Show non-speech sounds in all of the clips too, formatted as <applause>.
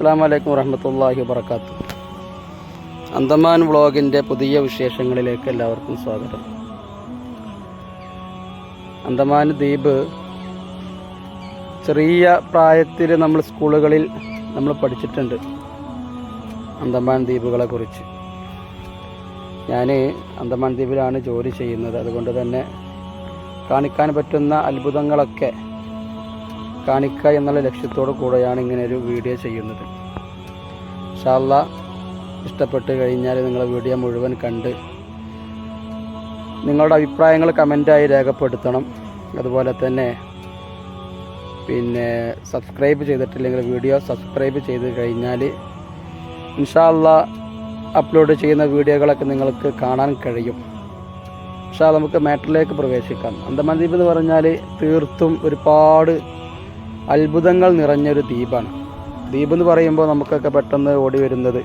അസ്സാം വലൈക്കും വറഹമത്തല്ലാഹി വാത്തു അന്തമാൻ വ്ളോഗിന്റെ പുതിയ വിശേഷങ്ങളിലേക്ക് എല്ലാവർക്കും സ്വാഗതം. അന്തമാൻ ദ്വീപ് ചെറിയ പ്രായത്തിൽ നമ്മൾ സ്കൂളുകളിൽ നമ്മൾ പഠിച്ചിട്ടുണ്ട് അന്തമാൻ ദ്വീപുകളെ കുറിച്ച്. ഞാൻ അന്തമാൻ ദ്വീപിലാണ് ജോലി ചെയ്യുന്നത്. അതുകൊണ്ട് തന്നെ കാണിക്കാൻ പറ്റുന്ന അത്ഭുതങ്ങളൊക്കെ കാണിക്കുക എന്നുള്ള ലക്ഷ്യത്തോടു കൂടെയാണ് ഇങ്ങനെ ഒരു വീഡിയോ ചെയ്യുന്നത്. ഷാല്ല ഇഷ്ടപ്പെട്ട് കഴിഞ്ഞാൽ നിങ്ങൾ വീഡിയോ മുഴുവൻ കണ്ട് നിങ്ങളുടെ അഭിപ്രായങ്ങൾ കമന്റായി രേഖപ്പെടുത്തണം. അതുപോലെ തന്നെ പിന്നെ സബ്സ്ക്രൈബ് ചെയ്തിട്ടില്ലെങ്കിൽ വീഡിയോ സബ്സ്ക്രൈബ് ചെയ്ത് കഴിഞ്ഞാൽ ഇൻഷാല്ല അപ്ലോഡ് ചെയ്യുന്ന വീഡിയോകളൊക്കെ നിങ്ങൾക്ക് കാണാൻ കഴിയും. പക്ഷേ നമുക്ക് മാറ്ററിലേക്ക് പ്രവേശിക്കാം. അന്തമാൻ ദ്വീപ് എന്ന് പറഞ്ഞാൽ തീർത്തും ഒരുപാട് അത്ഭുതങ്ങൾ നിറഞ്ഞൊരു ദ്വീപാണ്. ദ്വീപ് എന്ന് പറയുമ്പോൾ നമുക്കൊക്കെ പെട്ടെന്ന് ഓടി വരുന്നത്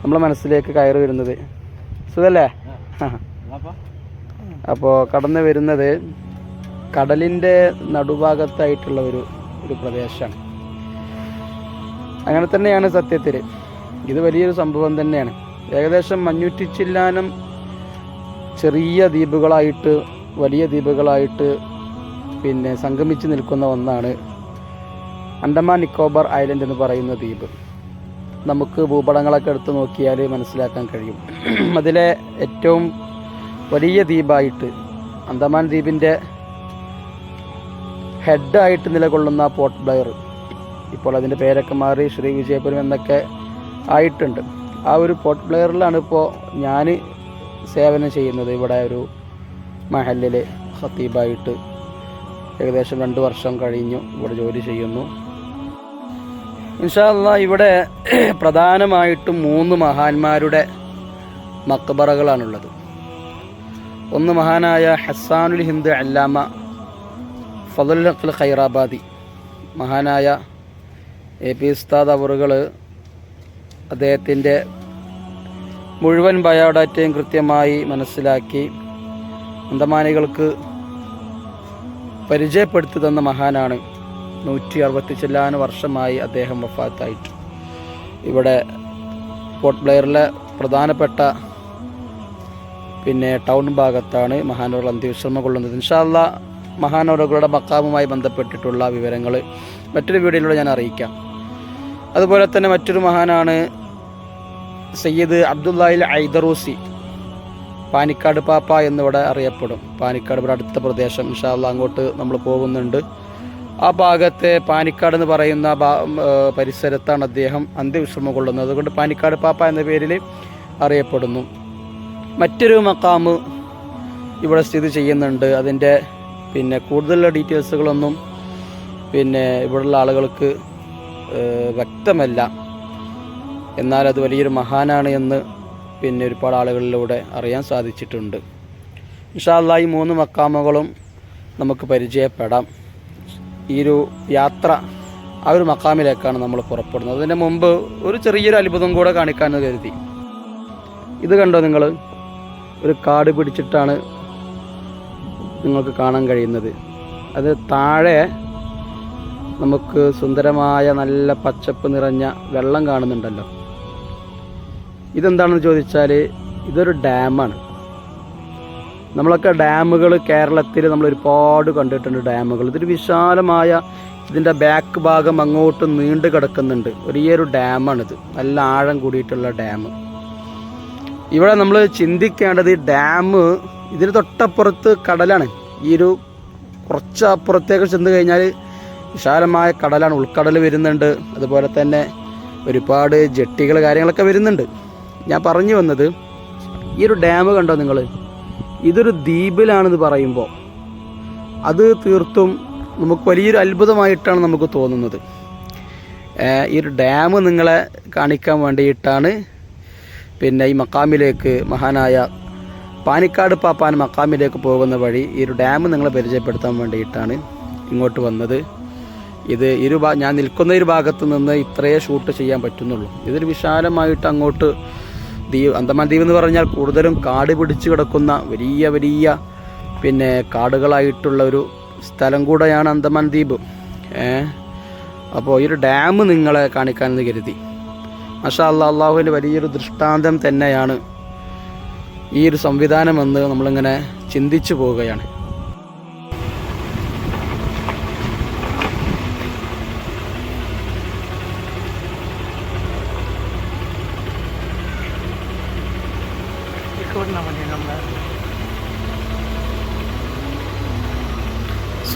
നമ്മളെ മനസ്സിലേക്ക് കയറി വരുന്നത്. സുഖല്ലേ? അപ്പോൾ കടന്നു വരുന്നത് കടലിന്റെ നടുഭാഗത്തായിട്ടുള്ള ഒരു ഒരു പ്രദേശമാണ്. അങ്ങനെ തന്നെയാണ് സത്യത്തിൽ ഇത് വലിയൊരു സംഭവം തന്നെയാണ്. ഏകദേശം മഞ്ഞൂറ്റിച്ചില്ലാനം ചെറിയ ദ്വീപുകളായിട്ട് വലിയ ദ്വീപുകളായിട്ട് പിന്നെ സംഗമിച്ച് നിൽക്കുന്ന ഒന്നാണ് അണ്ടമാൻ നിക്കോബാർ ഐലൻഡ് എന്ന് പറയുന്ന ദ്വീപ്. നമുക്ക് ഭൂപടങ്ങളൊക്കെ എടുത്ത് നോക്കിയാൽ മനസ്സിലാക്കാൻ കഴിയും. <clears throat> അതിലെ ഏറ്റവും വലിയ ദ്വീപായിട്ട് അന്തമാൻ ദ്വീപിന്റെ ഹെഡായിട്ട് നിലകൊള്ളുന്ന പോർട്ട് ബ്ലെയർ. ഇപ്പോൾ അതിന്റെ പേരൊക്കെ മാറി ശ്രീ വിജയപുരം എന്നൊക്കെ ആയിട്ടുണ്ട്. ആ ഒരു പോർട്ട് ബ്ലെയറിലാണ് ഇപ്പോൾ ഞാൻ സേവനം ചെയ്യുന്നത്. ഇവിടെ ഒരു മഹലിൽ ഖത്തീബായിട്ട് ഏകദേശം രണ്ട് വർഷം കഴിഞ്ഞു ഇവിടെ ജോലി ചെയ്യുന്നു. ഇൻഷാല്ല ഇവിടെ <clears throat> പ്രധാനമായിട്ടും മൂന്ന് മഹാന്മാരുടെ മക്ബറകളാണുള്ളത്. ഒന്ന് മഹാനായ ഹസാനുൽ ഹിന്ദ് അല്ലാമ ഫതുൽ അഖ്ൽ ഖൈറാബാദി. മഹാനായ എ പി ഉസ്താദ് അവറുകൾ അദ്ദേഹത്തിന്റെ മുഴുവൻ ബയോഡാറ്റയും കൃത്യമായി മനസ്സിലാക്കി അന്തമാനികൾക്ക് പരിചയപ്പെടുത്തി തന്ന മഹാനാണ്. നൂറ്റി അറുപത്തി ചില്ലാന വർഷമായി അദ്ദേഹം വഫാത്തായിട്ട്. ഇവിടെ പോർട്ട് ബ്ലെയറിലെ പ്രധാനപ്പെട്ട പിന്നെ ടൗൺ ഭാഗത്താണ് മഹാനവർ അന്ത്യവിശ്രമം കൊള്ളുന്നത്. ഇൻഷാല്ല മഹാനവറുകളുടെ മക്കാമുമായി ബന്ധപ്പെട്ടിട്ടുള്ള വിവരങ്ങൾ മറ്റൊരു വീഡിയോയിലൂടെ ഞാൻ അറിയിക്കാം. അതുപോലെ തന്നെ മറ്റൊരു മഹാനാണ് സയ്യിദ് അബ്ദുല്ലാഹിൽ ഐദറൂസി പാനിക്കാട് പാപ്പ എന്നിവിടെ അറിയപ്പെടും. പാനിക്കാട് ഇവിടെ അടുത്ത പ്രദേശം. ഇൻഷാല്ല അങ്ങോട്ട് നമ്മൾ പോകുന്നുണ്ട്. ആ ഭാഗത്തെ പാനിക്കാട് എന്ന് പറയുന്ന പരിസരത്താണ് അദ്ദേഹം അന്ത്യവിശ്രമം കൊള്ളുന്നത്. അതുകൊണ്ട് പാനിക്കാട് പാപ്പ എന്ന പേരിൽ അറിയപ്പെടുന്നു. മറ്റൊരു മക്കാമ് ഇവിടെ സ്ഥിതി ചെയ്യുന്നുണ്ട്. അതിന്റെ പിന്നെ കൂടുതൽ ഡീറ്റെയിൽസുകളൊന്നും പിന്നെ ഇവിടെയുള്ള ആളുകൾക്ക് വ്യക്തമല്ല. എന്നാൽ അത് വലിയൊരു മഹാനാണ് എന്ന് പിന്നെ ഒരുപാട് ആളുകളിലൂടെ അറിയാൻ സാധിച്ചിട്ടുണ്ട്. ഇൻഷാല്ല ഈ മൂന്ന് മക്കാമുകളും നമുക്ക് പരിചയപ്പെടാം. ഈ ഒരു യാത്ര ആ ഒരു മക്കാമിലേക്കാണ് നമ്മൾ പുറപ്പെടുന്നത്. അതിന്റെ മുമ്പ് ഒരു ചെറിയൊരു അത്ഭുതം കൂടെ കാണിക്കാമെന്ന് കരുതി. ഇത് കണ്ടോ നിങ്ങൾ? ഒരു കാട് പിടിച്ചിട്ടാണ് നിങ്ങൾക്ക് കാണാൻ കഴിയുന്നത്. അത് താഴെ നമുക്ക് സുന്ദരമായ നല്ല പച്ചപ്പ് നിറഞ്ഞ വെള്ളം കാണുന്നുണ്ടല്ലോ. ഇതെന്താണെന്ന് ചോദിച്ചാൽ ഇതൊരു ഡാമാണ്. നമ്മളൊക്കെ ഡാമുകൾ കേരളത്തിൽ നമ്മൾ ഒരുപാട് കണ്ടിട്ടുണ്ട് ഡാമുകൾ. ഇതൊരു വിശാലമായ ഇതിന്റെ ബാക്ക് ഭാഗം അങ്ങോട്ട് നീണ്ടു കിടക്കുന്നുണ്ട്. വലിയൊരു ഡാമാണിത്. നല്ല ആഴം കൂടിയിട്ടുള്ള ഡാം. ഇവിടെ നമ്മൾ ചിന്തിക്കേണ്ടത് ഈ ഡാം ഇതിന് തൊട്ടപ്പുറത്ത് കടലാണ്. ഈ ഒരു കുറച്ച് അപ്പുറത്തേക്ക് ചെന്ന് കഴിഞ്ഞാൽ വിശാലമായ കടലാണ്. ഉൾക്കടൽ വരുന്നുണ്ട്. അതുപോലെ തന്നെ ഒരുപാട് ജെട്ടികൾ കാര്യങ്ങളൊക്കെ വരുന്നുണ്ട്. ഞാൻ പറഞ്ഞു വന്നത് ഈ ഒരു ഡാം കണ്ടോ നിങ്ങൾ? ഇതൊരു ദ്വീപിലാണെന്ന് പറയുമ്പോൾ അത് തീർത്തും നമുക്ക് വലിയൊരു അത്ഭുതമായിട്ടാണ് നമുക്ക് തോന്നുന്നത്. ഈ ഒരു ഡാം നിങ്ങളെ കാണിക്കാൻ വേണ്ടിയിട്ടാണ് പിന്നെ ഈ മക്കാമിലേക്ക് മഹാനായ പാനിക്കാട് പാപ്പാൻ മക്കാമിലേക്ക് പോകുന്ന വഴി ഈ ഒരു ഡാം നിങ്ങളെ പരിചയപ്പെടുത്താൻ വേണ്ടിയിട്ടാണ് ഇങ്ങോട്ട് വന്നത്. ഇത് ഇരു ഞാൻ നിൽക്കുന്ന ഒരു ഭാഗത്ത് നിന്ന് ഇത്രയേ ഷൂട്ട് ചെയ്യാൻ പറ്റുന്നുള്ളൂ. ഇതൊരു വിശാലമായിട്ട് അങ്ങോട്ട് ദ്വീപ് അന്തമാൻ ദ്വീപ് എന്ന് പറഞ്ഞാൽ കൂടുതലും കാട് പിടിച്ച് കിടക്കുന്ന വലിയ വലിയ പിന്നെ കാടുകളായിട്ടുള്ള ഒരു സ്ഥലം കൂടെയാണ് അന്തമാൻ ദ്വീപ് അപ്പോൾ ഈ ഒരു ഡാം നിങ്ങളെ കാണിക്കാനെന്ന് കരുതി. മഷാ അല്ലാ അള്ളാഹുവിന്റെ വലിയൊരു ദൃഷ്ടാന്തം തന്നെയാണ് ഈ ഒരു സംവിധാനമെന്ന് നമ്മളിങ്ങനെ ചിന്തിച്ചു പോവുകയാണ്.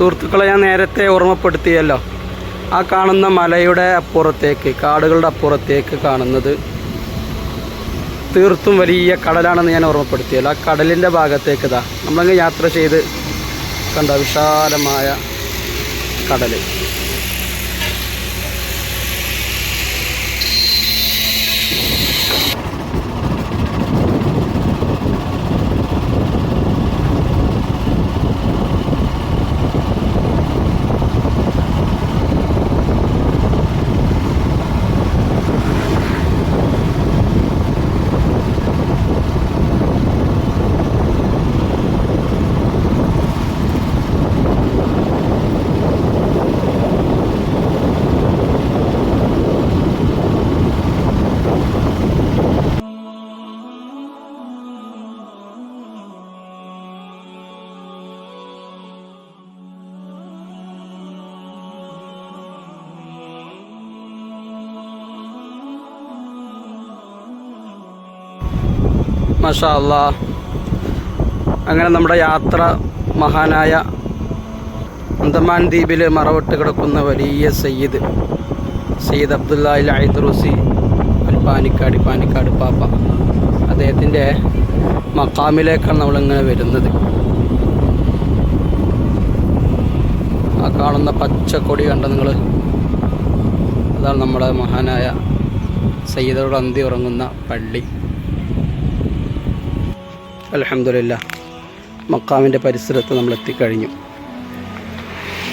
സുഹൃത്തുക്കളെ ഞാൻ നേരത്തെ ഓർമ്മപ്പെടുത്തിയല്ലോ. ആ കാണുന്ന മലയുടെ അപ്പുറത്തേക്ക് കാടുകളുടെ അപ്പുറത്തേക്ക് കാണുന്നത് തീർത്തും വലിയ കടലാണെന്ന് ഞാൻ ഓർമ്മപ്പെടുത്തിയല്ലോ. ആ കടലിന്റെ ഭാഗത്തേക്ക് ഇതാ നമ്മളങ്ങ് യാത്ര ചെയ്ത് കണ്ട വിശാലമായ കടൽ മഷാ അങ്ങനെ നമ്മുടെ യാത്ര മഹാനായ അന്തമാൻ ദ്വീപിൽ മറവിട്ട് കിടക്കുന്ന വലിയ സയ്യിദ് സയ്യിദ് അബ്ദുല്ലാഹിൽ ഐദ്രൂസി അൽ പാനിക്കാട് പാനിക്കാട് പാപ്പ. അദ്ദേഹത്തിന്റെ മക്കാമിലേക്കാണ് നമ്മളിങ്ങനെ വരുന്നത്. ആ കാണുന്ന പച്ചക്കൊടി കണ്ട നിങ്ങൾ അതാണ് നമ്മുടെ മഹാനായ സയ്യിദോട് അന്തി ഉറങ്ങുന്ന പള്ളി. അലഹമില്ല മക്കാമിന്റെ പരിസരത്ത് നമ്മൾ എത്തിക്കഴിഞ്ഞു.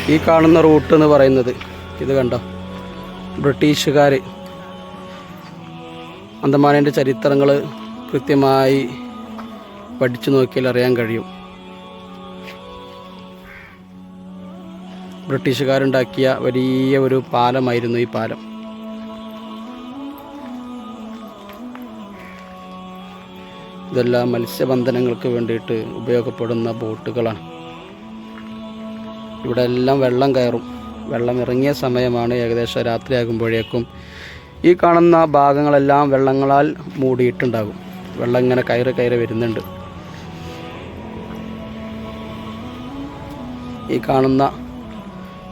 ഈ കാണുന്ന റൂട്ട് എന്ന് പറയുന്നത് ഇത് കണ്ടോ? ബ്രിട്ടീഷുകാർ അന്തമാനേന്റെ ചരിത്രങ്ങൾ കൃത്യമായി പഠിച്ചു നോക്കിയാൽ അറിയാൻ കഴിയും. ബ്രിട്ടീഷുകാരുണ്ടാക്കിയ വലിയ ഒരു പാലമായിരുന്നു ഈ പാലം. ഇതെല്ലാം മത്സ്യബന്ധനങ്ങൾക്ക് വേണ്ടിയിട്ട് ഉപയോഗപ്പെടുന്ന ബോട്ടുകളാണ്. ഇവിടെ എല്ലാം വെള്ളം കയറും. വെള്ളം ഇറങ്ങിയ സമയമാണ് ഏകദേശം രാത്രിയാകുമ്പോഴേക്കും ഈ കാണുന്ന ഭാഗങ്ങളെല്ലാം വെള്ളങ്ങളാൽ മൂടിയിട്ടുണ്ടാകും. വെള്ളം ഇങ്ങനെ കയറി കയറി വരുന്നുണ്ട്. ഈ കാണുന്ന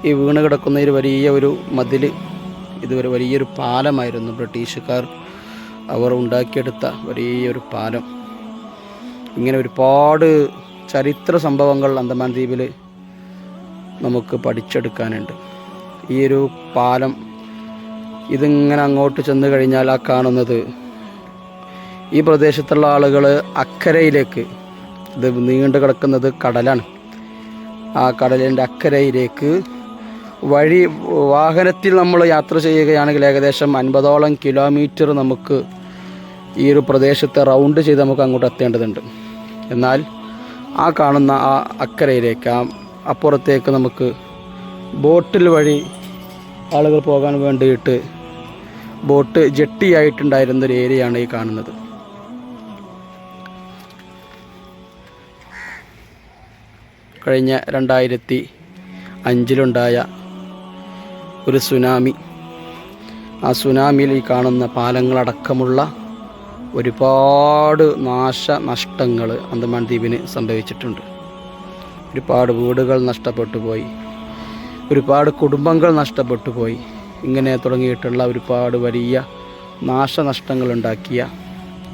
ഈ വീണ് കിടക്കുന്ന ഒരു വലിയ ഒരു മതിൽ ഇതൊരു വലിയൊരു പാലമായിരുന്നു. ബ്രിട്ടീഷുകാർ അവർ ഉണ്ടാക്കിയെടുത്ത വലിയൊരു പാലം. ഇങ്ങനെ ഒരുപാട് ചരിത്ര സംഭവങ്ങൾ അന്തമാൻ ദ്വീപിൽ നമുക്ക് പഠിച്ചെടുക്കാനുണ്ട്. ഈ ഒരു പാലം ഇതിങ്ങനെ അങ്ങോട്ട് ചെന്ന് കഴിഞ്ഞാൽ ആ കാണുന്നത് ഈ പ്രദേശത്തുള്ള ആളുകൾ അക്കരയിലേക്ക് ഇത് നീണ്ടു കിടക്കുന്നത് കടലാണ്. ആ കടലിന്റെ അക്കരയിലേക്ക് വഴി വാഹനത്തിൽ നമ്മൾ യാത്ര ചെയ്യുകയാണെങ്കിൽ ഏകദേശം അൻപതോളം കിലോമീറ്റർ നമുക്ക് ഈ ഒരു പ്രദേശത്തെ റൗണ്ട് ചെയ്ത് നമുക്ക് അങ്ങോട്ട് എത്തേണ്ടതുണ്ട്. എന്നാൽ ആ കാണുന്ന ആ അക്കരയിലേക്ക് ആ അപ്പുറത്തേക്ക് നമുക്ക് ബോട്ടിൽ വഴി ആളുകൾ പോകാൻ വേണ്ടിയിട്ട് ബോട്ട് ജെട്ടിയായിട്ടുണ്ടായിരുന്ന ഒരു ഏരിയയാണ് ഈ കാണുന്നത്. കഴിഞ്ഞ രണ്ടായിരത്തി അഞ്ചിലുണ്ടായ ഒരു സുനാമി. ആ സുനാമിയിൽ ഈ കാണുന്ന പാലങ്ങളടക്കമുള്ള ഒരുപാട് നാശനഷ്ടങ്ങൾ അന്തമാൻ ദ്വീപിന് സംഭവിച്ചിട്ടുണ്ട്. ഒരുപാട് വീടുകൾ നഷ്ടപ്പെട്ടു പോയി. ഒരുപാട് കുടുംബങ്ങൾ നഷ്ടപ്പെട്ടു പോയി. ഇങ്ങനെ തുടങ്ങിയിട്ടുള്ള ഒരുപാട് വലിയ നാശനഷ്ടങ്ങൾ ഉണ്ടാക്കിയ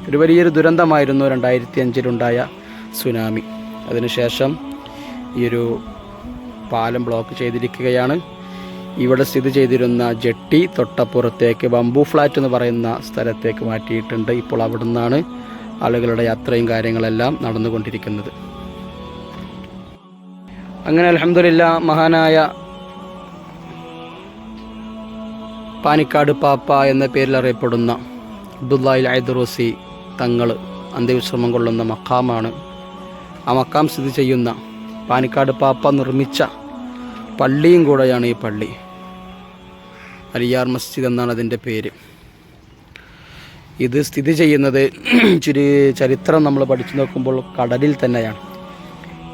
ഒരു വലിയൊരു ദുരന്തമായിരുന്നു രണ്ടായിരത്തി അഞ്ചിലുണ്ടായ സുനാമി. അതിനുശേഷം ഈ ഒരു പാലം ബ്ലോക്ക് ചെയ്തിരിക്കുകയാണ്. ഇവിടെ സ്ഥിതി ചെയ്തിരുന്ന ജെട്ടി തൊട്ടപ്പുറത്തേക്ക് ബംബു ഫ്ലാറ്റ് എന്ന് പറയുന്ന സ്ഥലത്തേക്ക് മാറ്റിയിട്ടുണ്ട്. ഇപ്പോൾ അവിടെ നിന്നാണ് ആളുകളുടെ യാത്രയും കാര്യങ്ങളെല്ലാം നടന്നുകൊണ്ടിരിക്കുന്നത്. അങ്ങനെ അലഹമില്ല മഹാനായ പാനിക്കാട് പാപ്പ എന്ന പേരിൽ അറിയപ്പെടുന്ന അബ്ദുല്ലാഹിൽ ഐദുറോസി തങ്ങൾ അന്ത്യവിശ്രമം കൊള്ളുന്ന മക്കാമാണ് ആ മക്കാം സ്ഥിതി ചെയ്യുന്ന പാനിക്കാട് പാപ്പ നിർമ്മിച്ച പള്ളിയും കൂടെയാണ് ഈ പള്ളി. അലിയാർ മസ്ജിദ് എന്നാണ് അതിന്റെ പേര്. ഇത് സ്ഥിതി ചെയ്യുന്നത് <clears throat> ഇച്ചിരി ചരിത്രം നമ്മൾ പഠിച്ചു നോക്കുമ്പോൾ കടലിൽ തന്നെയാണ്.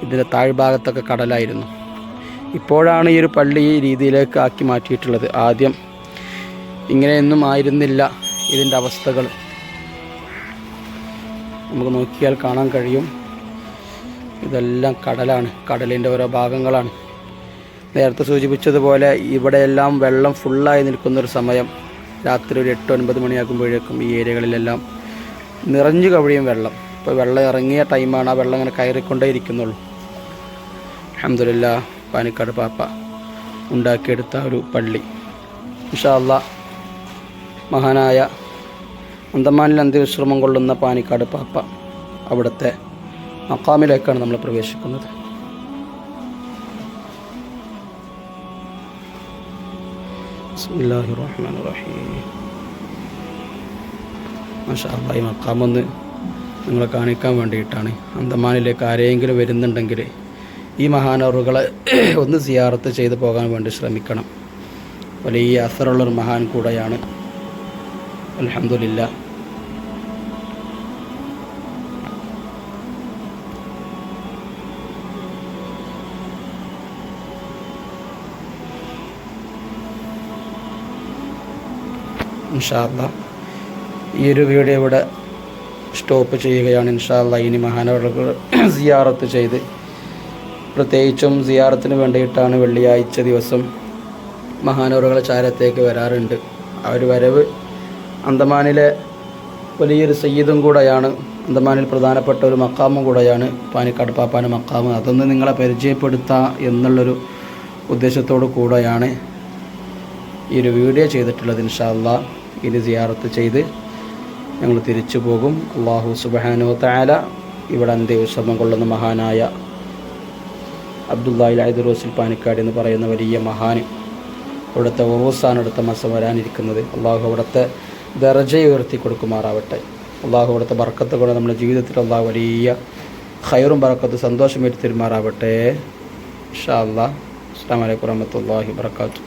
ഇതിന്റെ താഴ്ഭാഗത്തൊക്കെ കടലായിരുന്നു. ഇപ്പോഴാണ് ഈ ഒരു പള്ളി ഈ രീതിയിലേക്ക് ആക്കി മാറ്റിയിട്ടുള്ളത്. ആദ്യം ഇങ്ങനെയൊന്നും ആയിരുന്നില്ല ഇതിന്റെ അവസ്ഥകൾ. നമുക്ക് നോക്കിയാൽ കാണാൻ കഴിയും. ഇതെല്ലാം കടലാണ്. കടലിന്റെ ഓരോ ഭാഗങ്ങളാണ്. നേരത്തെ സൂചിപ്പിച്ചതുപോലെ ഇവിടെയെല്ലാം വെള്ളം ഫുള്ളായി നിൽക്കുന്നൊരു സമയം. രാത്രി ഒരു എട്ട് ഒൻപത് മണിയാകുമ്പോഴേക്കും ഈ ഏരിയകളിലെല്ലാം നിറഞ്ഞു കവിഴിയും വെള്ളം. ഇപ്പോൾ വെള്ളം ഇറങ്ങിയ ടൈമാണ് ആ വെള്ളം ഇങ്ങനെ കയറിക്കൊണ്ടേ ഇരിക്കുന്നുള്ളൂ. അഹമ്മദില്ല പാനിക്കാട് പാപ്പ ഉണ്ടാക്കിയെടുത്ത ഒരു പള്ളി. ഇൻഷാല്ല മഹാനായ അന്തമാനിൽ അന്ത്യവിശ്രമം കൊള്ളുന്ന പാനിക്കാട് പാപ്പ അവിടുത്തെ മക്കാമിലേക്കാണ് നമ്മൾ പ്രവേശിക്കുന്നത്. ബിസ്മില്ലാഹി റഹ്മാൻ റഹീം മാഷാ അല്ലാ, ഈ മക്കാമൊന്ന് നിങ്ങളെ കാണിക്കാൻ വേണ്ടിയിട്ടാണ്. അന്തമാനിലേക്ക് ആരെങ്കിലും വരുന്നുണ്ടെങ്കിൽ ഈ മഹാനവറുകളെ <clears throat> ഒന്ന് സിയാറത്ത് ചെയ്ത് പോകാൻ വേണ്ടി ശ്രമിക്കണം. വലിയ അസറുള്ളൊരു മഹാൻ കൂടെയാണ്. അലഹമില്ല ഇൻഷാല്ല ഈ ഒരു വീഡിയോ ഇവിടെ സ്റ്റോപ്പ് ചെയ്യുകയാണ് ഇൻഷാല്ല ഇനി മഹാനവർക്ക് <clears throat> സിയാറത്ത് ചെയ്ത് പ്രത്യേകിച്ചും സിയാറത്തിന് വേണ്ടിയിട്ടാണ് വെള്ളിയാഴ്ച ദിവസം മഹാനവറുകളെ ചാരത്തേക്ക് വരാറുണ്ട്. ആ ഒരു വരവ് അന്തമാനിലെ വലിയൊരു സയ്യിദും കൂടെയാണ് അന്തമാനിൽ പ്രധാനപ്പെട്ട ഒരു മക്കാമും കൂടെയാണ് പാനിക്കാട് പാപ്പാന്റെ മക്കാമ് അതൊന്ന് നിങ്ങളെ പരിചയപ്പെടുത്താം എന്നുള്ളൊരു ഉദ്ദേശത്തോടു കൂടെയാണ് ഈ ഒരു വീഡിയോ ചെയ്തിട്ടുള്ളത് ഇൻഷാല്ല ഇനി സിയാറത്ത് ചെയ്ത് ഞങ്ങൾ തിരിച്ചു പോകും. അള്ളാഹു സുബാനോ താല ഇവിടെ അന്ത്യവിശ്രമം കൊള്ളുന്ന മഹാനായ അബ്ദുല്ലാഹിൽ റോസിൽ പാനിക്കാട് എന്ന് പറയുന്ന വലിയ മഹാൻ അവിടുത്തെ ഉറൂസാണ് അടുത്ത മാസം വരാനിരിക്കുന്നത്. അള്ളാഹു അവിടുത്തെ ദർജ ഉയർത്തി കൊടുക്കുമാറാവട്ടെ. അള്ളാഹു അവിടുത്തെ ബർക്കത്ത് കൊണ്ട് നമ്മുടെ ജീവിതത്തിൽ അള്ളാഹു വലിയ ഖൈറും ബർക്കത്ത് സന്തോഷം വരുത്തി ഇൻഷാ അല്ലാ അസ്സാം വലൈക്കും വറഹമത്തല്ലാഹി വർക്കാത്തു